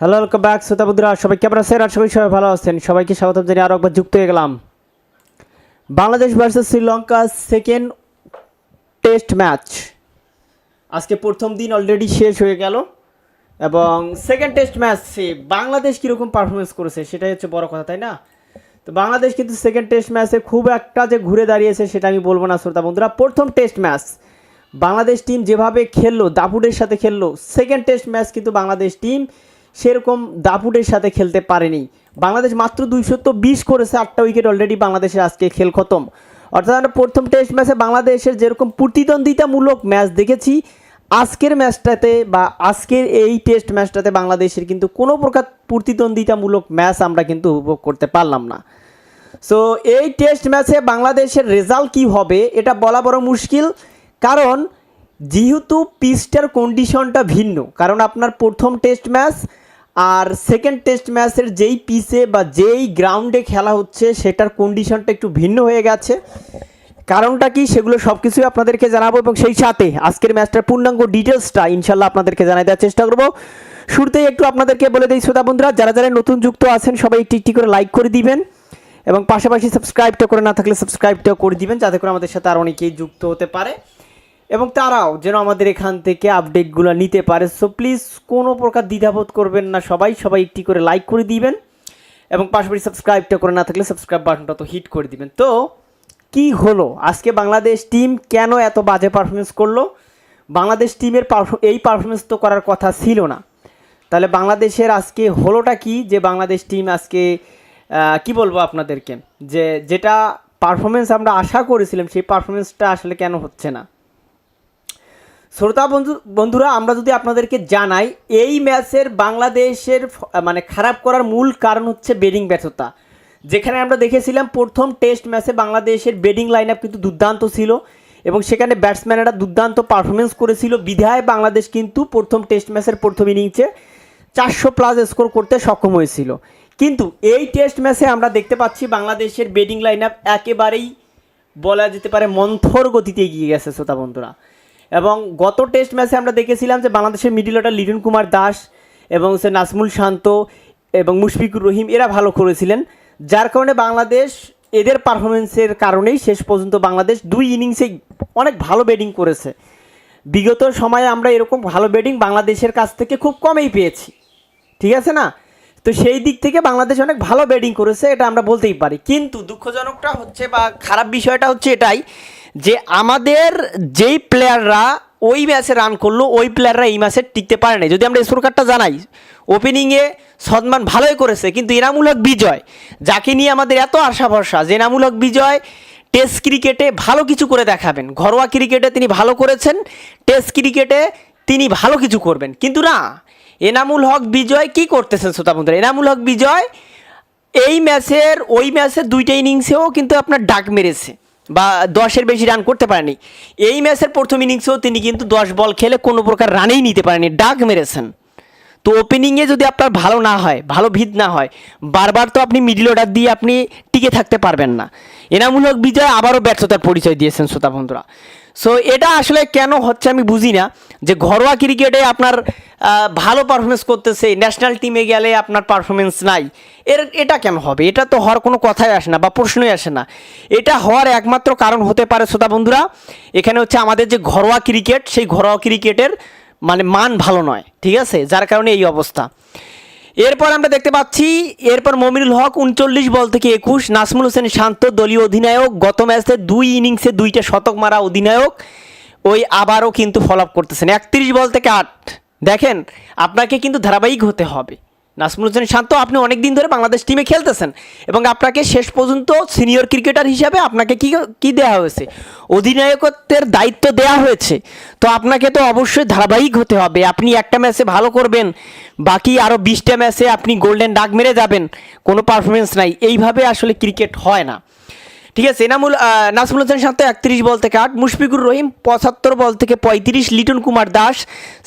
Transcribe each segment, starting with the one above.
Hello welcome back শ্রোতা বন্ধুরা। সবাই কেমন আছেন? আর সবাই সবাই ভালো আছেন। সবাইকে স্বাগতম জানিয়ে আরও একবার যুক্ত হয়ে গেলাম। Bangladesh versus Sri Lanka second test match আজকে প্রথম দিন অলরেডি শেষ হয়ে গেল। এবং সেকেন্ড টেস্ট ম্যাচে বাংলাদেশ কীরকম পারফরমেন্স করেছে, সেটাই হচ্ছে বড় কথা, তাই না? তো বাংলাদেশ কিন্তু সেকেন্ড টেস্ট ম্যাচে খুব একটা যে ঘুরে দাঁড়িয়েছে, সেটা আমি বলব না, শ্রোতা বন্ধুরা। প্রথম টেস্ট ম্যাচ বাংলাদেশ টিম যেভাবে খেললো দাপুটের সাথে খেললো সেকেন্ড টেস্ট ম্যাচ কিন্তু বাংলাদেশ টিম সেরকম দাপুটের সাথে খেলতে পারেনি। বাংলাদেশ মাত্র দুইশো তো বিশ করেছে, আটটা উইকেট অলরেডি বাংলাদেশের আজকে খেল খতম। অর্থাৎ আমরা প্রথম টেস্ট ম্যাচে বাংলাদেশের যেরকম প্রতিদ্বন্দ্বিতামূলক ম্যাচ দেখেছি, আজকের ম্যাচটাতে বা আজকের এই টেস্ট ম্যাচটাতে বাংলাদেশের কিন্তু কোনো প্রকার প্রতিদ্বন্দ্বিতামূলক ম্যাচ আমরা কিন্তু উপভোগ করতে পারলাম না। সো এই টেস্ট ম্যাচে বাংলাদেশের রেজাল্ট কি হবে, এটা বলা বড় মুশকিল। কারণ যেহেতু পিচটার কন্ডিশনটা ভিন্ন, কারণ আপনার প্রথম টেস্ট ম্যাচ আর সেকেন্ড টেস্ট ম্যাচের যেই পিচে বা যেই গ্রাউন্ডে খেলা হচ্ছে, সেটার কন্ডিশনটা একটু ভিন্ন হয়ে গেছে। কারণটা কি? সেগুলো সব কিছুই আপনাদেরকে জানাব এবং সেই সাথে আজকের ম্যাচটার পূর্ণাঙ্গ ডিটেলসটা ইনশাল্লাহ আপনাদেরকে জানাই দেওয়ার চেষ্টা করব। শুরুতেই একটু আপনাদেরকে বলে দিই, শ্রোতা বন্ধুরা, যারা যারা নতুন যুক্ত আছেন, সবাই একটি একটি করে লাইক করে দিবেন এবং পাশাপাশি সাবস্ক্রাইবটা করে না থাকলে সাবস্ক্রাইবটাও করে দিবেন, যাতে করে আমাদের সাথে আর অনেকেই যুক্ত হতে পারে। এবং তারাও যেন আমাদের এখান থেকে আপডেটগুলো নিতে পারে। সো প্লিজ কোনো প্রকার দ্বিধাবোধ করবেন না সবাই। সবাই একটি করে লাইক করে দিবেন এবং পাশাপাশি সাবস্ক্রাইবটা করে না থাকলে সাবস্ক্রাইব বাটনটা তো হিট করে দিবেন। তো, কি হলো? আজকে বাংলাদেশ টিম কেন এত বাজে পারফরমেন্স করল? বাংলাদেশ টিমের এই পারফরমেন্স তো করার কথা ছিল না। তাহলে বাংলাদেশের আজকে হলোটা কি? যে বাংলাদেশ টিম আজকে কি বলব আপনাদেরকে? যে, যেটা পারফরমেন্স আমরা আশা করেছিলাম, সেই পারফরমেন্সটা আসলে কেন হচ্ছে না? শ্রোতা বন্ধু, বন্ধুরা, আমরা যদি আপনাদেরকে জানাই, এই ম্যাচের বাংলাদেশের মানে খারাপ করার মূল কারণ হচ্ছে বেডিং ব্যর্থতা। যেখানে আমরা দেখেছিলাম প্রথম টেস্ট ম্যাচে বাংলাদেশের বেডিং লাইন আপ কিন্তু দুর্দান্ত ছিল এবং সেখানে ব্যাটসম্যানেরা দুর্দান্ত পারফরমেন্স করেছিল। বিধায় বাংলাদেশ কিন্তু প্রথম টেস্ট ম্যাচের প্রথম ইনিংসে চারশো প্লাস স্কোর করতে সক্ষম হয়েছিল। কিন্তু এই টেস্ট ম্যাচে আমরা দেখতে পাচ্ছি বাংলাদেশের বেডিং লাইন আপ একেবারেই বলা যেতে পারে মন্থর গতিতে এগিয়ে গেছে, শ্রোতা বন্ধুরা। এবং গত টেস্ট ম্যাচে আমরা দেখেছিলাম যে বাংলাদেশের মিডিল অর্ডার লিটন কুমার দাস এবং সে নাসমুল শান্ত এবং মুশফিকুর রহিম, এরা ভালো করেছিলেন। যার কারণে বাংলাদেশ এদের পারফরমেন্সের কারণেই শেষ পর্যন্ত বাংলাদেশ দুই ইনিংসেই অনেক ভালো ব্যাটিং করেছে। বিগত সময়ে আমরা এরকম ভালো ব্যাটিং বাংলাদেশের কাছ থেকে খুব কমেই পেয়েছি। ঠিক আছে না? তো সেই দিক থেকে বাংলাদেশ অনেক ভালো ব্যাটিং করেছে, এটা আমরা বলতেই পারি। কিন্তু দুঃখজনকটা হচ্ছে বা খারাপ বিষয়টা হচ্ছে এটাই যে আমাদের যেই প্লেয়াররা ওই ম্যাচে রান করল, ওই প্লেয়াররা এই ম্যাচে টিকতে পারে নাই। যদি আমরা স্কোর কার্ডটা জানাই ওপেনিংয়ে সদমান ভালোই করেছে, কিন্তু এনামূলক বিজয়, যাকে নিয়ে আমাদের এত আশা ভরসা যে এনামুল হক বিজয় টেস্ট ক্রিকেটে ভালো কিছু করে দেখাবেন। ঘরোয়া ক্রিকেটে তিনি ভালো করেছেন টেস্ট ক্রিকেটে তিনি ভালো কিছু করবেন। কিন্তু না এনামুল হক বিজয় কি করতেছেন শ্রোতা বন্ধুরা? এনামুল হক বিজয় এই ম্যাচের, ওই ম্যাচের দুইটা ইনিংসেও কিন্তু আপনার ডাক মেরেছে বা দশের বেশি রান করতে পারেনি। এই ম্যাচের প্রথম ইনিংসেও তিনি কিন্তু দশ বল খেলে কোনো প্রকার রানেই নিতে পারেনি, ডাক মেরেছেন। তো ওপেনিংয়ে যদি আপনার ভালো না হয়, ভালো ভিত না হয়, বারবার তো আপনি মিডল অর্ডার দিয়ে আপনি টিকে থাকতে পারবেন না। এনামূলক বিজয় আবারও ব্যর্থতার পরিচয় দিয়েছেন শ্রোতা বন্ধুরা। সো এটা আসলে কেন হচ্ছে আমি বুঝি না যে ঘরোয়া ক্রিকেটে আপনার ভালো পারফরমেন্স করতেছে ন্যাশনাল টিমে গেলে আপনার পারফরমেন্স নাই। এর, এটা কেন হবে? এটা তো হওয়ার কোনো কথাই আসে না বা প্রশ্নই আসে না। এটা হওয়ার একমাত্র কারণ হতে পারে শ্রোতা বন্ধুরা, এখানে হচ্ছে আমাদের যে ঘরোয়া ক্রিকেট, সেই ঘরোয়া ক্রিকেটের মানে মান ভালো নয়, ঠিক আছে? যার কারণে এই অবস্থা। এরপর আমরা দেখতে পাচ্ছি, এরপর মমিনুল হক উনচল্লিশ বল থেকে একুশ, নাসমুল হোসেন শান্ত দলীয় অধিনায়ক, গত ম্যাচে দুই ইনিংসে দুইটা শতক মারা অধিনায়ক, ওই আবারও কিন্তু ফলো আপ করতেছেন। একত্রিশ বল থেকে আট। দেখেন, আপনাকে কিন্তু ধারাবাহিক হতে হবে। নাসমুল হোসেন শান্ত, আপনি অনেক দিন ধরে বাংলাদেশ টিমে খেলতেছেন। এবং আপনাকে শেষ পর্যন্ত সিনিয়র ক্রিকেটার হিসাবে আপনাকে কি কি দেওয়া হয়েছে? অধিনায়কত্বের দায়িত্ব দেওয়া হয়েছে। তো আপনাকে তো অবশ্যই ধারাবাহিক হতে হবে। আপনি একটা ম্যাচে ভালো করবেন, বাকি আরও বিশটা ম্যাচে আপনি গোল্ডেন ডাক মেরে যাবেন। কোনো পারফরমেন্স নাই। এইভাবে আসলে ক্রিকেট হয় না। ঠিক আছে, এনামুল নাসমুল হোসেন শান্ত একত্রিশ বল থেকে আট, মুশফিকুর রহিম পঁচাত্তর বল থেকে পঁয়ত্রিশ, লিটন কুমার দাস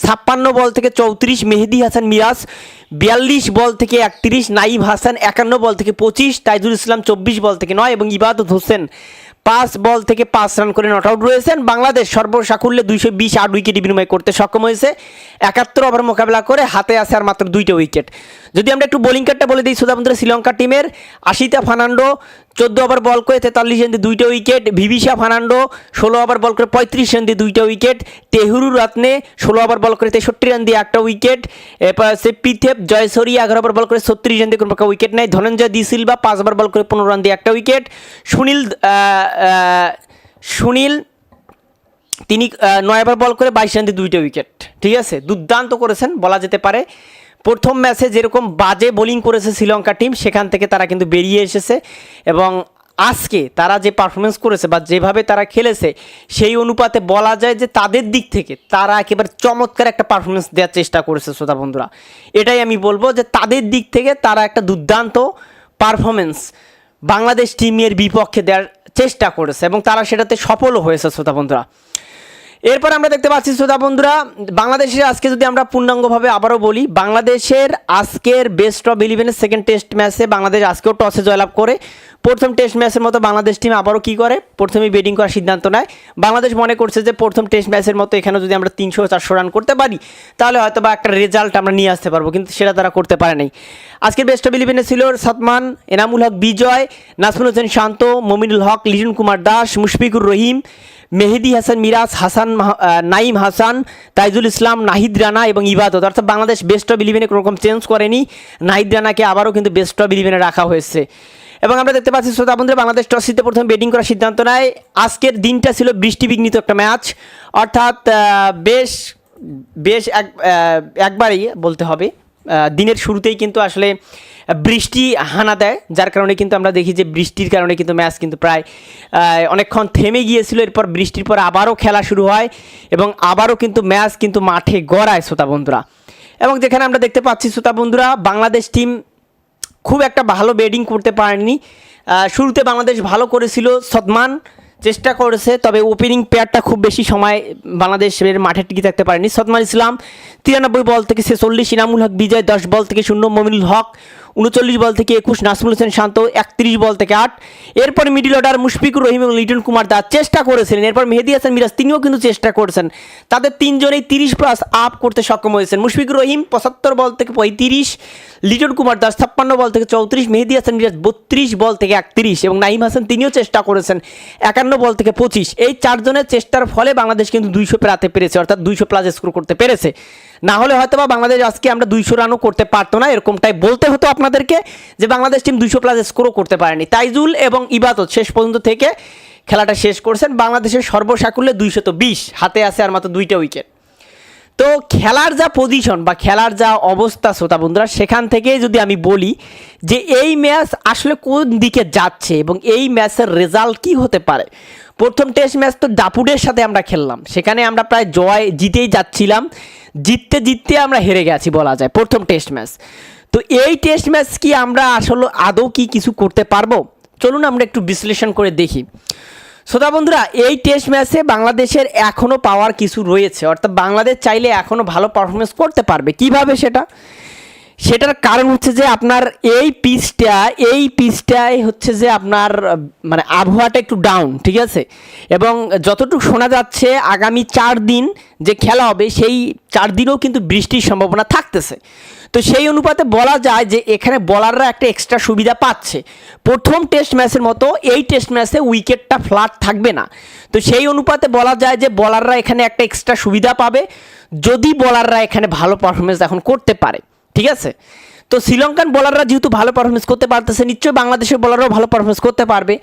ছাপ্পান্ন বল থেকে চৌত্রিশ, মেহেদি হাসান মিরাজ বিয়াল্লিশ বল থেকে একত্রিশ, নাইব হাসান একান্ন বল থেকে পঁচিশ, তাইজুল ইসলাম চব্বিশ বল থেকে নয় এবং ইবাদত হোসেন পাঁচ বল থেকে পাঁচ রান করে নট আউট রয়েছেন। বাংলাদেশ সর্বসাকুল্যে দুইশো বিশ আট উইকেট বিনিময় করতে সক্ষম হয়েছে। একাত্তর ওভার মোকাবেলা করে হাতে আছে আর মাত্র দুইটা উইকেট। যদি আমরা একটু বোলিং কার্ডটা বলে দিই সুধা বন্ধুরা, শ্রীলঙ্কা টিমের, আশিতা ফার্নান্ডো চোদ্দ ওভার বল করে তেতাল্লিশ রান দিয়ে দুইটা উইকেট ভিভিসা ফার্নান্ডো ষোলো ওভার বল করে পঁয়ত্রিশ রান দিয়ে দুইটা উইকেট, তেহুরু রত্নে ষোলো ওভার বল করে তেষট্টি রান দিয়ে একটা উইকেট, এরপর আছে পিথেপ জয়সরি এগারো ওভার বল করে ছত্রিশ রান দিয়ে কোনো প্রকার উইকেট নেয় ধনঞ্জয় দি সিলভা পাঁচ ওভার বল করে পনেরো রান দিয়ে একটা উইকেট, সুনীল সুনীল, তিনি নয় ওভার বল করে বাইশ রান দিয়ে দুইটা উইকেট, ঠিক আছে? দুর্দান্ত করেছেন, বলা যেতে পারে। প্রথম ম্যাচে যেরকম বাজে বোলিং করেছে শ্রীলঙ্কা টিম, সেখান থেকে তারা কিন্তু বেরিয়ে এসেছে এবং আজকে তারা যে পারফরমেন্স করেছে বা যেভাবে তারা খেলেছে, সেই অনুপাতে বলা যায় যে তাদের দিক থেকে তারা একেবারে চমৎকার একটা পারফরমেন্স দেওয়ার চেষ্টা করেছে শ্রোতা বন্ধুরা। এটাই আমি বলব যে তাদের দিক থেকে তারা একটা দুর্দান্ত পারফরমেন্স বাংলাদেশ টিমের বিপক্ষে দেওয়ার চেষ্টা করেছে এবং তারা সেটাতে সফলও হয়েছে শ্রোতা বন্ধুরা। এরপর আমরা দেখতে পাচ্ছি, শ্রোতা বন্ধুরা, বাংলাদেশের আজকে যদি আমরা পূর্ণাঙ্গভাবে আবারও বলি, বাংলাদেশের আজকের বেস্ট অফ ইলেভেনের সেকেন্ড টেস্ট ম্যাচে বাংলাদেশ আজকেও টসে জয়লাভ করে। প্রথম টেস্ট ম্যাচের মতো বাংলাদেশ টিম আবারও কী করে? প্রথমেই ব্যাটিং করার সিদ্ধান্ত নেয়। বাংলাদেশ মনে করছে যে প্রথম টেস্ট ম্যাচের মতো এখানে যদি আমরা তিনশো চারশো রান করতে পারি, তাহলে হয়তো বা একটা রেজাল্ট আমরা নিয়ে আসতে পারব, কিন্তু সেটা তারা করতে পারে নাই। আজকের বেস্ট অফ ইলেভেনে ছিল সাতমান, এনামুল হক, বিজয়, নাজমুল হোসেন শান্ত, মমিনুল হক, লিটন কুমার দাস, মুশফিকুর রহিম, মেহেদি হাসান মিরাজ, হাসান নাইম হাসান, তাইজুল ইসলাম, নাহিদ রানা এবং ইবাদত। অর্থাৎ বাংলাদেশ বেস্ট অফ ইলেভেনে কোনো রকম চেঞ্জ করেনি। নাহিদ রানাকে আবারও কিন্তু বেস্ট অফ ইলেভেনে রাখা হয়েছে। এবং আমরা দেখতে পাচ্ছি শ্রোতা বন্ধুরা, বাংলাদেশ টস জিতে প্রথমে ব্যাটিং করার সিদ্ধান্ত নেয়। আজকের দিনটা ছিল বৃষ্টি বিঘ্নিত একটা ম্যাচ অর্থাৎ বেশ বেশ এক একবারই বলতে হবে দিনের শুরুতেই কিন্তু আসলে বৃষ্টি হানা দেয়, যার কারণে কিন্তু আমরা দেখি যে বৃষ্টির কারণে কিন্তু ম্যাচ কিন্তু প্রায় অনেকক্ষণ থেমে গিয়েছিল। এরপর বৃষ্টির পর আবারও খেলা শুরু হয় এবং আবারও কিন্তু ম্যাচ কিন্তু মাঠে গড়ায় শ্রোতা বন্ধুরা। এবং যেখানে আমরা দেখতে পাচ্ছি শ্রোতা বন্ধুরা, বাংলাদেশ টিম খুব একটা ভালো ব্যাটিং করতে পারেনি শুরুতে বাংলাদেশ ভালো করেছিল সদমান চেষ্টা করেছে, তবে ওপেনিং পেয়ারটা খুব বেশি সময় বাংলাদেশের মাঠে টিকে থাকতে পারেনি। সদমান ইসলাম তিরানব্বই বল থেকে ছেচল্লিশ, ইনামুল হক বিজয় দশ বল থেকে শূন্য, মমিনুল হক উনচল্লিশ বল থেকে একুশ, নাসমুল হোসেন শান্ত একত্রিশ বল থেকে আট। এরপর মিডিল অর্ডার মুশফিকুর রহিম এবং লিটন কুমার দাস চেষ্টা করেছিলেন। এরপর মেহেদি হাসান মিরাজ, তিনিও কিন্তু চেষ্টা করেছেন। তাদের তিনজনেই তিরিশ প্লাস আপ করতে সক্ষম হয়েছেন। মুশফিকুর রহিম পঁচাত্তর বল থেকে পঁয়ত্রিশ, লিটন কুমার দাস ছাপ্পান্ন বল থেকে চৌত্রিশ, মেহেদি হাসান মিরাজ বত্রিশ বল থেকে একত্রিশ এবং নাহিম হাসান তিনিও চেষ্টা করেছেন একান্ন বল থেকে পঁচিশ। এই চারজনের চেষ্টার ফলে বাংলাদেশ কিন্তু দুইশো পেরাতে পেরেছে, অর্থাৎ দুইশো প্লাস স্কোর করতে পেরেছে। না হলে হয়তো বা বাংলাদেশ আজকে আমরা দুইশো রানও করতে পারতো না, এরকমটাই বলতে হতো আপনাদেরকে যে বাংলাদেশ টিম দুইশো প্লাস স্কোরও করতে পারেনি। তাইজুল এবং ইবাদত শেষ পর্যন্ত থেকে খেলাটা শেষ করছেন। বাংলাদেশের সর্বসাকুল্যে দুইশত বিশ, হাতে আছে আর মাত্র দুইটা উইকেট তো খেলার যা পজিশন বা খেলার যা অবস্থা শ্রোতা বন্ধুরা, সেখান থেকে যদি আমি বলি যে এই ম্যাচ আসলে কোন দিকে যাচ্ছে এবং এই ম্যাচের রেজাল্ট কি হতে পারে? প্রথম টেস্ট ম্যাচ তো দাপুডের সাথে আমরা খেললাম। সেখানে আমরা প্রায় জয় জিতেই যাচ্ছিলাম। জিততে জিততে আমরা হেরে গেছি বলা যায়, প্রথম টেস্ট ম্যাচ তো এই টেস্ট ম্যাচ কি আমরা আসলে আদৌ কি কিছু করতে পারব? চলুন আমরা একটু বিশ্লেষণ করে দেখি। শ্রোতা বন্ধুরা, এই টেস্ট ম্যাচে বাংলাদেশের এখনও পাওয়ার কিছু রয়েছে, অর্থাৎ বাংলাদেশ চাইলে এখনও ভালো পারফরমেন্স করতে পারবে। কীভাবে সেটা? সেটার কারণ হচ্ছে যে আপনার এই পিচটা, এই পিচটায় হচ্ছে যে আপনার মানে আবহাওয়াটা একটু ডাউন ঠিক আছে? এবং যতটুকু শোনা যাচ্ছে, আগামী চার দিন যে খেলা হবে, সেই চার দিনেও কিন্তু বৃষ্টির সম্ভাবনা থাকতেছে। তো সেই অনুপাতে বলা যায় যে এখানে বলাররা একটা এক্সট্রা সুবিধা পাচ্ছে। প্রথম টেস্ট ম্যাচের মতো এই টেস্ট ম্যাচে উইকেটটা ফ্ল্যাট থাকবে না। তো সেই অনুপাতে বলা যায় যে বলাররা এখানে একটা এক্সট্রা সুবিধা পাবে। যদি বলাররা এখানে ভালো পারফরমেন্স এখন করতে পারে। ঠিক আছে? তো শ্রীলঙ্কান বলাররা যেহেতু ভালো পারফরমেন্স করতে পারতেছে, নিশ্চয়ই বাংলাদেশের বলাররাও ভালো পারফরমেন্স করতে পারবে।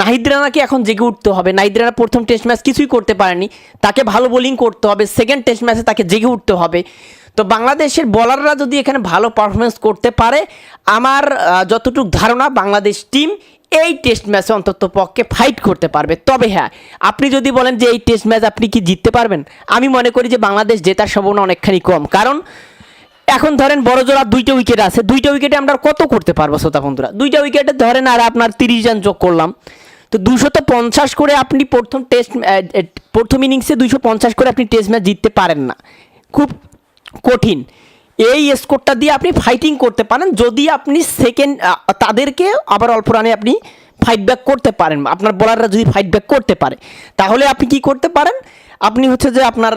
নাহিদ রানাকে এখন জেগে উঠতে হবে। নাহিদ রানা প্রথম টেস্ট ম্যাচ কিছুই করতে পারেনি। তাকে ভালো বোলিং করতে হবে। সেকেন্ড টেস্ট ম্যাচে তাকে জেগে উঠতে হবে। তো বাংলাদেশের বলাররা যদি এখানে ভালো পারফরমেন্স করতে পারে, আমার যতটুকু ধারণা, বাংলাদেশ টিম এই টেস্ট ম্যাচে অন্তত পক্ষে ফাইট করতে পারবে। তবে হ্যাঁ আপনি যদি বলেন যে এই টেস্ট ম্যাচ আপনি কি জিততে পারবেন, আমি মনে করি যে বাংলাদেশ জেতার সম্ভাবনা অনেকখানি কম। কারণ এখন ধরেন বড় জোড়া দুইটা উইকেট আছে, দুইটা উইকেটে আমরা কত করতে পারব শ্রোতা বন্ধুরা? দুইটা উইকেটে ধরেন আর আপনার তিরিশ রান যোগ করলাম। তো দুশো পঞ্চাশ করে আপনি প্রথম টেস্ট প্রথম ইনিংসে দুইশো পঞ্চাশ করে আপনি টেস্ট ম্যাচ জিততে পারেন না। খুব কঠিন। এই স্কোরটা দিয়ে আপনি ফাইটিং করতে পারেন, যদি আপনি সেকেন্ড তাদেরকে আবার অল্প রানে আপনি ফাইট ব্যাক করতে পারেন। আপনার বলাররা যদি ফাইট ব্যাক করতে পারে, তাহলে আপনি কি করতে পারেন? আপনি হচ্ছে যে আপনার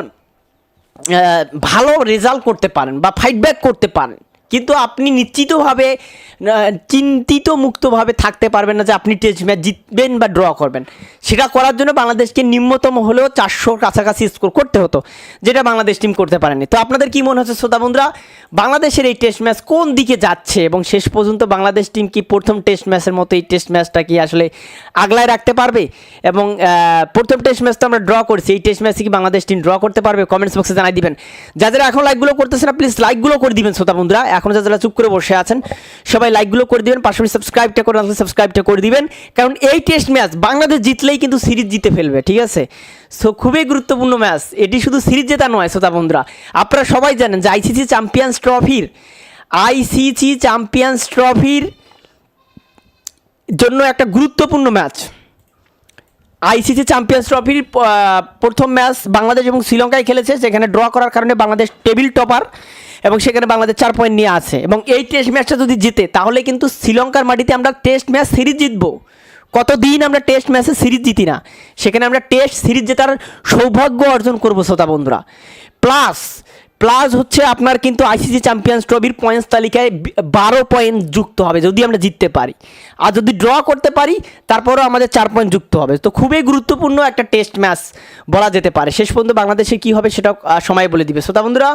ভালো রেজাল্ট করতে পারেন বা ফাইডব্যাক করতে পারেন। কিন্তু আপনি নিশ্চিতভাবে চিন্তিত মুক্তভাবে থাকতে পারবেন না যে আপনি টেস্ট ম্যাচ জিতবেন বা ড্র করবেন। সেটা করার জন্য বাংলাদেশকে নিম্নতম হলেও চারশোর কাছাকাছি স্কোর করতে হতো, যেটা বাংলাদেশ টিম করতে পারেনি। তো আপনাদের কি মনে হচ্ছে শ্রোতা বন্ধুরা? বাংলাদেশের এই টেস্ট ম্যাচ কোন দিকে যাচ্ছে এবং শেষ পর্যন্ত বাংলাদেশ টিম কি প্রথম টেস্ট ম্যাচের মতো এই টেস্ট ম্যাচটা কি আসলে আগলায় রাখতে পারবে? এবং প্রথম টেস্ট ম্যাচটা আমরা ড্র করেছি, এই টেস্ট ম্যাচে কি বাংলাদেশ টিম ড্র করতে পারবে? কমেন্টস বক্সে জানাই দিবেন। যাদের এখন লাইকগুলো করতেছে না প্লিজ লাইকগুলো করে দিবেন শ্রোতা বন্ধুরা। এখন যারা চুপ করে বসে আছেন, সবাই লাইকগুলো করে দিবেন, পাশাপাশি সাবস্ক্রাইবটা করে রাখলে সাবস্ক্রাইবটা করে দিবেন। কারণ এই টেস্ট ম্যাচ বাংলাদেশ জিতলেই কিন্তু সিরিজ জিতে ফেলবে, ঠিক আছে? সো খুবই গুরুত্বপূর্ণ ম্যাচ এটি শুধু সিরিজ জেতা নয়, শ্রোতা বন্ধুরা। আপনারা সবাই জানেন যে আইসিসি চ্যাম্পিয়ন্স ট্রফির আইসিসি চ্যাম্পিয়ন্স ট্রফির জন্য একটা গুরুত্বপূর্ণ ম্যাচ আইসিসি চ্যাম্পিয়ন্স ট্রফির প্রথম ম্যাচ বাংলাদেশ এবং শ্রীলঙ্কায় খেলেছে, যেখানে ড্র করার কারণে বাংলাদেশ টেবিল টপার এবং সেখানে বাংলাদেশ চার পয়েন্ট নিয়ে আছে। এবং এই টেস্ট ম্যাচটা যদি জিতে, তাহলে কিন্তু শ্রীলঙ্কার মাটিতে আমরা টেস্ট ম্যাচ সিরিজ জিতবো। কতদিন আমরা টেস্ট ম্যাচে সিরিজ জিতি না? সেখানে আমরা টেস্ট সিরিজ জেতার সৌভাগ্য অর্জন করব, শ্রোতা বন্ধুরা। প্লাস প্লাস হচ্ছে আপনার কিন্তু আইসিসি চ্যাম্পিয়ন্স ট্রফির পয়েন্টস তালিকায় বারো পয়েন্ট যুক্ত হবে, যদি আমরা জিততে পারি। আর যদি ড্র করতে পারি, তারপরেও আমাদের চার পয়েন্ট যুক্ত হবে। তো খুবই গুরুত্বপূর্ণ একটা টেস্ট ম্যাচ বলা যেতে পারে। শেষ পর্যন্ত বাংলাদেশে কী হবে সেটা সময় বলে দিবে। শ্রোতা বন্ধুরা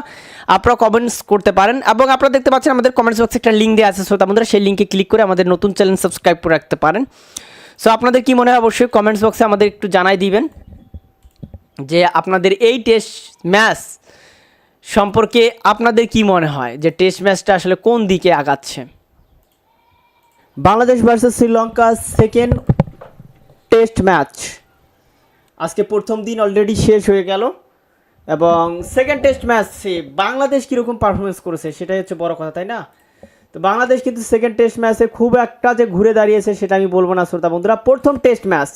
আপনারা কমেন্টস করতে পারেন এবং আপনারা দেখতে পাচ্ছেন আমাদের কমেন্টস বক্সে একটা লিঙ্ক দেওয়া আছে। শ্রোতা বন্ধুরা, সেই লিঙ্কে ক্লিক করে আমাদের নতুন চ্যানেল সাবস্ক্রাইব করে রাখতে পারেন। সো আপনাদের কি মনে হয়? অবশ্যই কমেন্টস বক্সে আমাদের একটু জানাই দিবেন যে আপনাদের এই টেস্ট ম্যাচ সম্পর্কে আপনাদের কি মনে হয় যে টেস্ট ম্যাচটা আসলে কোন দিকে আগাচ্ছে? Bangladesh versus Sri Lanka second test match আজকে প্রথম দিন অলরেডি শেষ হয়ে গেল এবং সেকেন্ড টেস্ট ম্যাচে বাংলাদেশ কীরকম পারফরমেন্স করেছে সেটাই হচ্ছে বড় কথা, তাই না? তো বাংলাদেশ কিন্তু সেকেন্ড টেস্ট ম্যাচে খুব একটা যে ঘুরে দাঁড়িয়েছে সেটা আমি বলব না শ্রোতা বন্ধুরা। প্রথম টেস্ট ম্যাচ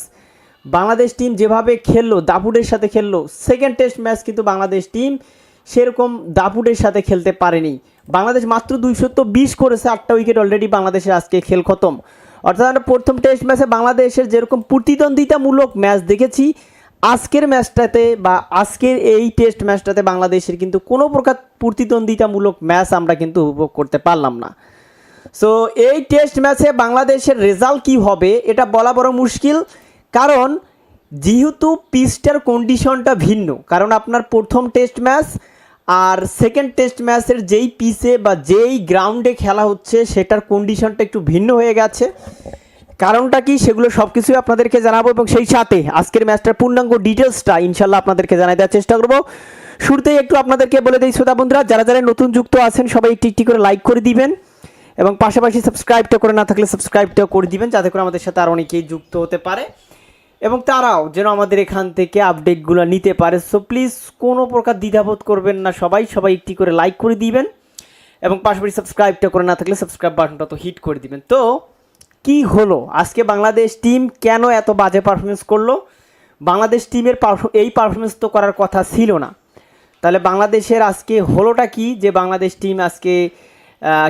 বাংলাদেশ টিম যেভাবে খেললো, দাপুটের সাথে খেললো সেকেন্ড টেস্ট ম্যাচ কিন্তু বাংলাদেশ টিম সেরকম দাপুটের সাথে খেলতে পারেনি। বাংলাদেশ মাত্র দুইশো তো বিশ করেছে, আটটা উইকেট অলরেডি বাংলাদেশের আজকে খেল খতম। অর্থাৎ প্রথম টেস্ট ম্যাচে বাংলাদেশের যেরকম প্রতিদ্বন্দ্বিতামূলক ম্যাচ দেখেছি, আজকের ম্যাচটাতে বা আজকের এই টেস্ট ম্যাচটাতে বাংলাদেশের কিন্তু কোনো প্রকার প্রতিদ্বন্দ্বিতামূলক ম্যাচ আমরা কিন্তু উপভোগ করতে পারলাম না। সো এই টেস্ট ম্যাচে বাংলাদেশের রেজাল্ট কি হবে, এটা বলা বড় মুশকিল। কারণ, যেহেতু পিচটার কন্ডিশনটা ভিন্ন, কারণ আপনার প্রথম টেস্ট ম্যাচ আর সেকেন্ড টেস্ট ম্যাচের যেই পিচে বা যেই গ্রাউন্ডে খেলা হচ্ছে, সেটার কন্ডিশনটা একটু ভিন্ন হয়ে গেছে। কারণটা কি? সেগুলো সব কিছুই আপনাদেরকে জানাব এবং সেই সাথে আজকের ম্যাচটার পূর্ণাঙ্গ ডিটেলসটা ইনশাল্লাহ আপনাদেরকে জানাই দেওয়ার চেষ্টা করব। শুরুতেই একটু আপনাদেরকে বলে দিই, শ্রোতা বন্ধুরা, যারা যারা নতুন যুক্ত আছেন, সবাই একটি একটি করে লাইক করে দিবেন এবং পাশাপাশি সাবস্ক্রাইবটা করে না থাকলে সাবস্ক্রাইবটাও করে দিবেন, যাতে করে আমাদের সাথে আর অনেকেই যুক্ত হতে পারে। এবং তারাও যেন আমাদের এখান থেকে আপডেটগুলো নিতে পারে। সো প্লিজ কোনো প্রকার দ্বিধাবোধ করবেন না সবাই। সবাই একটি করে লাইক করে দিবেন এবং পাশাপাশি সাবস্ক্রাইবটা করে না থাকলে সাবস্ক্রাইব বাটনটা তো হিট করে দিবেন। তো, কি হলো? আজকে বাংলাদেশ টিম কেন এত বাজে পারফরমেন্স করল? বাংলাদেশ টিমের এই পারফরমেন্স তো করার কথা ছিল না। তাহলে বাংলাদেশের আজকে হলোটা কি? যে বাংলাদেশ টিম আজকে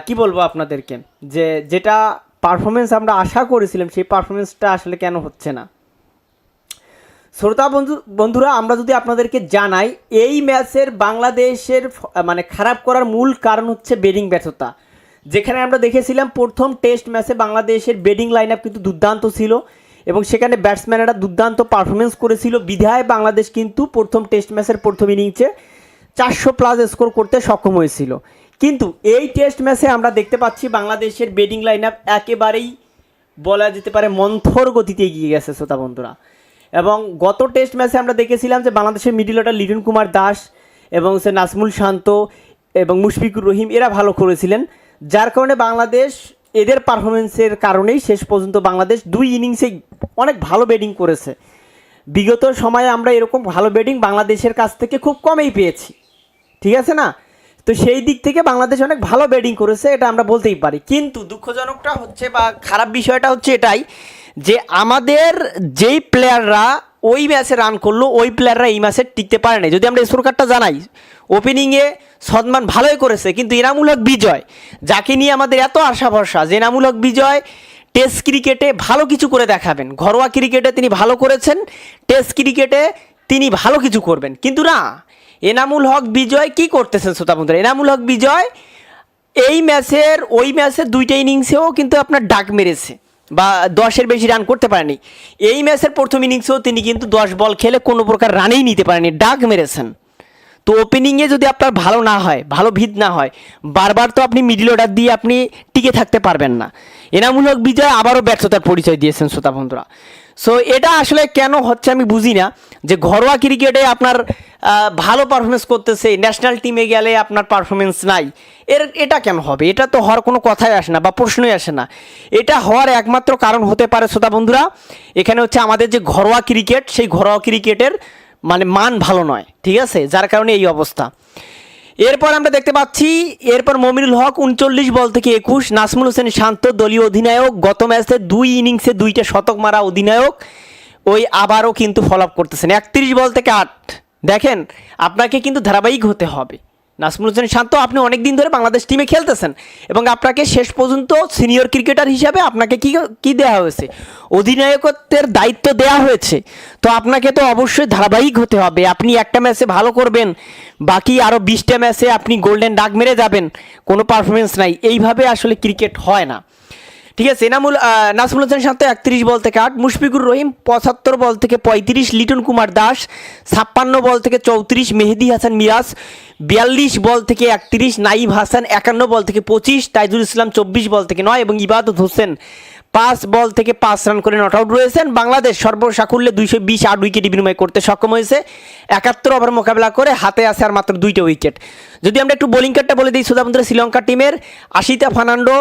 কি বলব আপনাদেরকে? যে, যেটা পারফরমেন্স আমরা আশা করেছিলাম, সেই পারফরমেন্সটা আসলে কেন হচ্ছে না? শ্রোতা বন্ধু, বন্ধুরা, আমরা যদি আপনাদেরকে জানাই, এই ম্যাচের বাংলাদেশের মানে খারাপ করার মূল কারণ হচ্ছে বেডিং ব্যর্থতা। যেখানে আমরা দেখেছিলাম প্রথম টেস্ট ম্যাচে বাংলাদেশের বেডিং লাইন আপ কিন্তু দুর্দান্ত ছিল এবং সেখানে ব্যাটসম্যানেরা দুর্দান্ত পারফরমেন্স করেছিল। বিধায় বাংলাদেশ কিন্তু প্রথম টেস্ট ম্যাচের প্রথম ইনিংসে চারশো প্লাস স্কোর করতে সক্ষম হয়েছিল। কিন্তু এই টেস্ট ম্যাচে আমরা দেখতে পাচ্ছি বাংলাদেশের বেডিং লাইন আপ একেবারেই বলা যেতে পারে মন্থর গতিতে এগিয়ে গেছে, শ্রোতা বন্ধুরা। এবং গত টেস্ট ম্যাচে আমরা দেখেছিলাম যে বাংলাদেশের মিডিল অর্ডার লিটন কুমার দাস এবং সে নাজমুল শান্ত এবং মুশফিকুর রহিম, এরা ভালো করেছিলেন। যার কারণে বাংলাদেশ এদের পারফরমেন্সের কারণেই শেষ পর্যন্ত বাংলাদেশ দুই ইনিংসে অনেক ভালো ব্যাটিং করেছে। বিগত সময়ে আমরা এরকম ভালো ব্যাটিং বাংলাদেশের কাছ থেকে খুব কমেই পেয়েছি। ঠিক আছে না? তো সেই দিক থেকে বাংলাদেশ অনেক ভালো ব্যাটিং করেছে, এটা আমরা বলতেই পারি। কিন্তু দুঃখজনকটা হচ্ছে বা খারাপ বিষয়টা হচ্ছে এটাই যে আমাদের যেই প্লেয়াররা ওই ম্যাচে রান করল, ওই প্লেয়াররা এই ম্যাচে টিকতে পারে নাই। যদি আমরা স্কোর কার্ডটা জানাই ওপেনিংয়ে সদমান ভালোই করেছে, কিন্তু এনামূলক বিজয়, যাকে নিয়ে আমাদের এত আশা ভরসা যে এনামূলক বিজয় টেস্ট ক্রিকেটে ভালো কিছু করে দেখাবেন। ঘরোয়া ক্রিকেটে তিনি ভালো করেছেন টেস্ট ক্রিকেটে তিনি ভালো কিছু করবেন। কিন্তু না, এনামুল হক বিজয় কি করতেছেন শ্রোতা বন্ধুরা? এনামুল হক বিজয় এই ম্যাচের ওই ম্যাচের দুইটা ইনিংসেও কিন্তু আপনার ডাক মেরেছে। বা দশের বেশি রান করতে পারেনি। এই ম্যাচের প্রথম ইনিংসেও তিনি কিন্তু দশ বল খেলে কোনো প্রকার রানেই নিতে পারেনি ডাক মেরেছেন। তো ওপেনিংয়ে যদি আপনার ভালো না হয়, ভালো ভিত না হয়, বারবার তো আপনি মিডিল অর্ডার দিয়ে আপনি টিকে থাকতে পারবেন না। এনামূলক বিজয় আবারও ব্যর্থতার পরিচয় দিয়েছেন শ্রোতা বন্ধুরা। সো এটা আসলে কেন হচ্ছে আমি বুঝি না, যে ঘরোয়া ক্রিকেটে আপনার ভালো পারফরমেন্স করতেছে ন্যাশনাল টিমে গেলে আপনার পারফরমেন্স নাই। এর, এটা কেন হবে? এটা তো হওয়ার কোনো কথাই আসে না বা প্রশ্নই আসে না। এটা হওয়ার একমাত্র কারণ হতে পারে শ্রোতা বন্ধুরা, এখানে হচ্ছে আমাদের যে ঘরোয়া ক্রিকেট, সেই ঘরোয়া ক্রিকেটের মানে মান ভালো নয়, ঠিক আছে? যার কারণে এই অবস্থা। এরপর আমরা দেখতে পাচ্ছি, এরপর মমিনুল হক উনচল্লিশ বল থেকে একুশ, নাসমুল হোসেন শান্ত দলীয় অধিনায়ক, গত ম্যাচে দুই ইনিংসে দুইটা শতক মারা অধিনায়ক, ওই আবারও কিন্তু ফলো আপ করতেছেন। একত্রিশ বল থেকে আট। দেখেন, আপনাকে কিন্তু ধারাবাহিক হতে হবে। নাসমুল হোসেন শান্ত, আপনি অনেক দিন ধরে বাংলাদেশ টিমে খেলতেছেন এবং আপনাকে শেষ পর্যন্ত সিনিয়র ক্রিকেটার হিসাবে আপনাকে কি কি দেওয়া হয়েছে? অধিনায়কত্বের দায়িত্ব দেওয়া হয়েছে। তো আপনাকে তো অবশ্যই ধারাবাহিক হতে হবে। আপনি একটা ম্যাচে ভালো করবেন, বাকি আরও বিশটা ম্যাচে আপনি গোল্ডেন ডাক মেরে যাবেন। কোনো পারফরমেন্স নাই। এইভাবে আসলে ক্রিকেট হয় না। ঠিক আছে, এনামুল নাসমুল হোসেন শান্ত একত্রিশ বল থেকে আট, মুশফিকুর রহিম পঁচাত্তর বল থেকে পঁয়ত্রিশ, লিটন কুমার দাস ছাপ্পান্ন বল থেকে চৌত্রিশ, মেহেদি হাসান মিরাজ বিয়াল্লিশ বল থেকে একত্রিশ, নাইব হাসান একান্ন বল থেকে পঁচিশ, তাইজুল ইসলাম চব্বিশ বল থেকে নয় এবং ইবাদত হোসেন পাঁচ বল থেকে পাঁচ রান করে নট আউট রয়েছেন। বাংলাদেশ সর্বসাকুল্যে দুইশো বিশ আট উইকেট বিনিময় করতে সক্ষম হয়েছে। একাত্তর ওভার মোকাবেলা করে হাতে আছে আর মাত্র দুইটা উইকেট। যদি আমরা একটু বোলিং কার্ডটা বলে দিই সুধাবন্ধুরা শ্রীলঙ্কা টিমের, আশিতা ফার্নান্ডো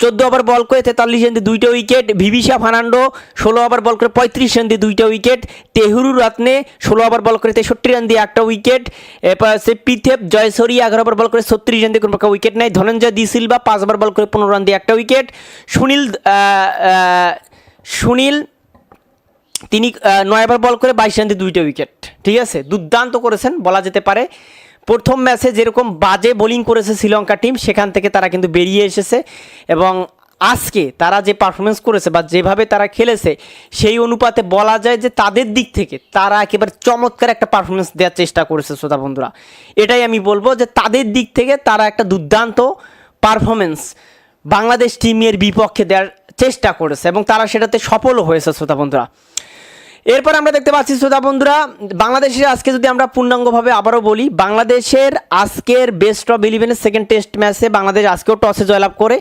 চোদ্দ ওভার বল করে তেতাল্লিশ রান দিয়ে দুইটা উইকেট ভিভিসা ফার্নান্ডো ষোলো ওভার বল করে পঁয়ত্রিশ রান দিয়ে দুইটা উইকেট, তেহুরু রত্নে ষোলো ওভার বল করে তেষট্টি রান দিয়ে একটা উইকেট, এরপর আছে পিথেপ জয়সরি এগারো ওভার বল করে ছত্রিশ রান দিয়ে কোনো প্রকার উইকেট নেই, ধনঞ্জয় দি সিলভা পাঁচ ওভার বল করে পনেরো রান দিয়ে একটা উইকেট, সুনীল সুনীল, তিনি নয় ওভার বল করে বাইশ রান দিয়ে দুইটা উইকেট, ঠিক আছে? দুর্দান্ত করেছেন, বলা যেতে পারে। প্রথম ম্যাচে যেরকম বাজে বোলিং করেছে শ্রীলঙ্কা টিম, সেখান থেকে তারা কিন্তু বেরিয়ে এসেছে। এবং আজকে তারা যে পারফরমেন্স করেছে বা যেভাবে তারা খেলেছে, সেই অনুপাতে বলা যায় যে তাদের দিক থেকে তারা একেবারে চমৎকার একটা পারফরমেন্স দেওয়ার চেষ্টা করেছে শ্রোতা বন্ধুরা। এটাই আমি বলব যে তাদের দিক থেকে তারা একটা দুর্দান্ত পারফরমেন্স বাংলাদেশ টিমের বিপক্ষে দেওয়ার চেষ্টা করেছে এবং তারা সেটাতে সফলও হয়েছে শ্রোতা বন্ধুরা। এরপর আমরা দেখতে পাচ্ছি, শ্রোতা বন্ধুরা, বাংলাদেশের আজকে যদি আমরা পূর্ণাঙ্গভাবে আবারও বলি, বাংলাদেশের আজকের বেস্ট অফ ইলেভেনের সেকেন্ড টেস্ট ম্যাচে বাংলাদেশ আজকেও টসে জয়লাভ করে।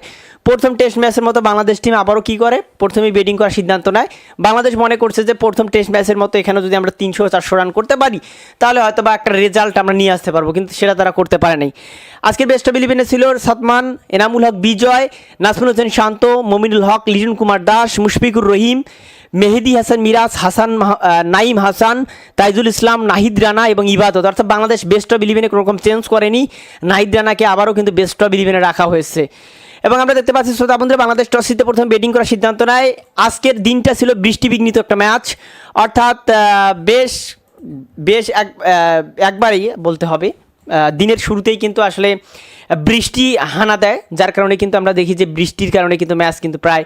প্রথম টেস্ট ম্যাচের মতো বাংলাদেশ টিম আবারও কী করে? প্রথমেই ব্যাটিং করার সিদ্ধান্ত নেয়। বাংলাদেশ মনে করছে যে, প্রথম টেস্ট ম্যাচের মতো এখানে যদি আমরা তিনশো চারশো রান করতে পারি, তাহলে হয়তো বা একটা রেজাল্ট আমরা নিয়ে আসতে পারব, কিন্তু সেটা তারা করতে পারে নাই। আজকের বেস্ট অফ ইলেভেনে ছিল সাতমান, এনামুল হক বিজয়, নাজমুল হোসেন শান্ত, মমিনুল হক, লিটন কুমার দাস, মুশফিকুর রহিম মেহেদি হাসান, মিরাজ হাসান নাইম হাসান, তাইজুল ইসলাম, নাহিদ রানা এবং ইবাদত। অর্থাৎ বাংলাদেশ বেস্ট অফ ইলেভেনে কোনো রকম চেঞ্জ করেনি। নাহিদ রানাকে আবারও কিন্তু বেস্ট অফ ইলেভেনে রাখা হয়েছে। এবং আমরা দেখতে পাচ্ছি, শ্রোতা বন্ধুরা, বাংলাদেশ টস জিতে প্রথমে ব্যাটিং করার সিদ্ধান্ত নেয়। আজকের দিনটা ছিল বৃষ্টি বিঘ্নিত একটা ম্যাচ অর্থাৎ বেশ বেশ এক একবারই বলতে হবে দিনের শুরুতেই কিন্তু আসলে বৃষ্টি হানা দেয়, যার কারণে কিন্তু আমরা দেখি যে বৃষ্টির কারণে কিন্তু ম্যাচ কিন্তু প্রায়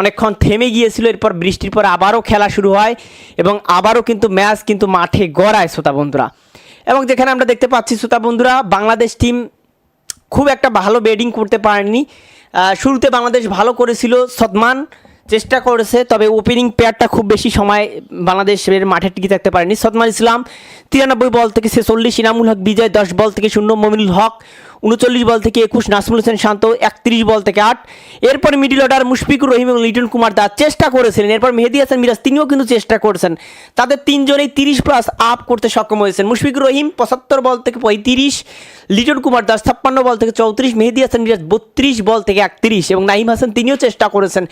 অনেকক্ষণ থেমে গিয়েছিল। এরপর বৃষ্টির পর আবারও খেলা শুরু হয় এবং আবারও কিন্তু ম্যাচ কিন্তু মাঠে গড়ায় শ্রোতা বন্ধুরা। এবং যেখানে আমরা দেখতে পাচ্ছি শ্রোতা বন্ধুরা, বাংলাদেশ টিম খুব একটা ভালো ব্যাটিং করতে পারেনি। শুরুতে বাংলাদেশ ভালো করেছিল সদমান চেষ্টা করেছে, তবে ওপেনিং পেয়ারটা খুব বেশি সময় বাংলাদেশের মাঠে টিকে থাকতে পারেনি। সদমান ইসলাম তিরানব্বই বল থেকে ছেচল্লিশ, ইনামুল হক বিজয় দশ বল থেকে শূন্য, মমিনুল হক উনচল্লিশ বল থেকে একুশ, নাসমুল হোসেন শান্ত একত্রিশ বল থেকে আট। এরপর মিডিল অর্ডার মুশফিকুর রহিম এবং লিটন কুমার দাস চেষ্টা করেছিলেন। এরপর মেহেদি হাসান মিরাজ, তিনিও কিন্তু চেষ্টা করেছেন। তাদের তিনজনেই তিরিশ প্লাস আপ করতে সক্ষম হয়েছেন। মুশফিকুর রহিম পঁচাত্তর বল থেকে পঁয়ত্রিশ, লিটন কুমার দাস ছাপ্পান্ন বল থেকে চৌত্রিশ, মেহেদি হাসান মিরাজ বত্রিশ বল থেকে একত্রিশ এবং নাহিম হাসান তিনিও চেষ্টা করেছেন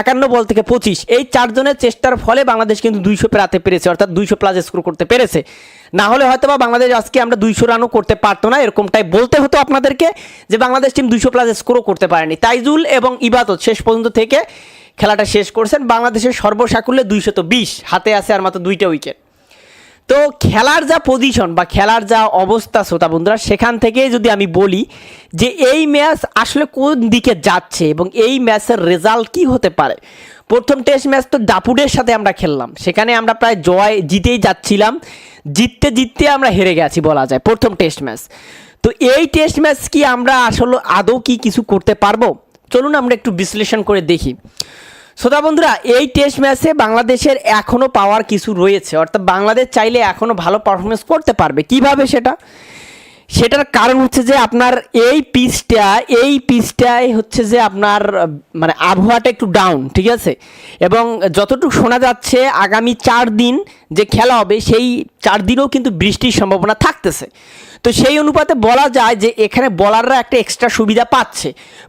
একান্ন বল থেকে পঁচিশ। এই চারজনের চেষ্টার ফলে বাংলাদেশ কিন্তু দুইশো পেরাতে পেরেছে, অর্থাৎ দুইশো প্লাস স্কোর করতে পেরেছে। না হলে হয়তো বা বাংলাদেশ আজকে আমরা দুইশো রানও করতে পারতো না, এরকমটাই বলতে হতো আপনাদেরকে যে বাংলাদেশ টিম দুইশো প্লাস স্কোরও করতে পারেনি। তাইজুল এবং ইবাদত শেষ পর্যন্ত থেকে খেলাটা শেষ করছেন। বাংলাদেশের সর্বসাকুল্যে দুইশত বিশ, হাতে আছে আর মাত্র দুইটা উইকেট তো খেলার যা পজিশন বা খেলার যা অবস্থা শ্রোতা বন্ধুরা, সেখান থেকে যদি আমি বলি যে এই ম্যাচ আসলে কোন দিকে যাচ্ছে এবং এই ম্যাচের রেজাল্ট কি হতে পারে? প্রথম টেস্ট ম্যাচ তো দাপুরের সাথে আমরা খেললাম। সেখানে আমরা প্রায় জয় জিতেই যাচ্ছিলাম। জিততে জিততে আমরা হেরে গেছি বলা যায়, প্রথম টেস্ট ম্যাচ তো এই টেস্ট ম্যাচ কি আমরা আসলে আদৌ কি কিছু করতে পারব? চলুন আমরা একটু বিশ্লেষণ করে দেখি। শ্রোতা বন্ধুরা, এই টেস্ট ম্যাচে বাংলাদেশের এখনও পাওয়ার কিছু রয়েছে, অর্থাৎ বাংলাদেশ চাইলে এখনও ভালো পারফরমেন্স করতে পারবে। কীভাবে সেটা? সেটার কারণ হচ্ছে যে আপনার এই পিচটা, এই পিচটায় হচ্ছে যে আপনার মানে আবহাওয়াটা একটু ডাউন ঠিক আছে? এবং যতটুকু শোনা যাচ্ছে, আগামী চার দিন যে খেলা হবে, সেই চার দিনেও কিন্তু বৃষ্টির সম্ভাবনা থাকতেছে। তো সেই অনুপাতে বলা যায় যে এখানে বলাররা একটা এক্সট্রা সুবিধা পাচ্ছে।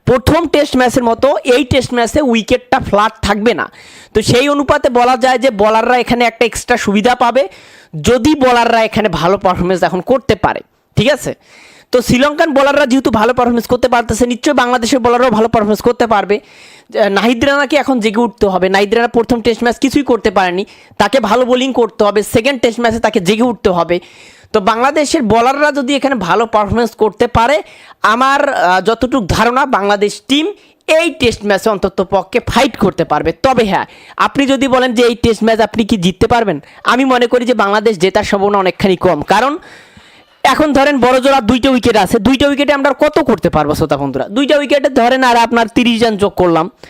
প্রথম টেস্ট ম্যাচের মতো এই টেস্ট ম্যাচে উইকেটটা ফ্ল্যাট থাকবে না। তো সেই অনুপাতে বলা যায় যে বলাররা এখানে একটা এক্সট্রা সুবিধা পাবে। যদি বলাররা এখানে ভালো পারফরমেন্স এখন করতে পারে। ঠিক আছে? তো শ্রীলঙ্কান বোলাররা যেহেতু ভালো পারফরমেন্স করতে পারতেছে, নিশ্চয়ই বাংলাদেশের বোলাররাও ভালো পারফরমেন্স করতে পারবে। নাহিদ রানাকে এখন জেগে উঠতে হবে? নাহিদ রানা প্রথম টেস্ট ম্যাচ কিছুই করতে পারেনি। তাকে ভালো বোলিং করতে হবে সেকেন্ড টেস্ট ম্যাচে তাকে জেগে উঠতে হবে। তো বাংলাদেশের বোলাররা যদি এখানে ভালো পারফরমেন্স করতে পারে, আমার যতটুকু ধারণা, বাংলাদেশ টিম এই টেস্ট ম্যাচে অন্তত পক্ষে ফাইট করতে পারবে। তবে হ্যাঁ আপনি যদি বলেন যে এই টেস্ট ম্যাচ আপনি কি জিততে পারবেন? আমি মনে করি যে বাংলাদেশ জেতার সম্ভাবনা অনেকখানি কম। কারণ এখন ধরেন বড় জোড়া দুইটা উইকেট আছে, দুইটা উইকেটে আমরা কত করতে পারব শ্রোতা বন্ধুরা? দুইটা উইকেটে ধরেন আর আপনার তিরিশ রান যোগ করলাম।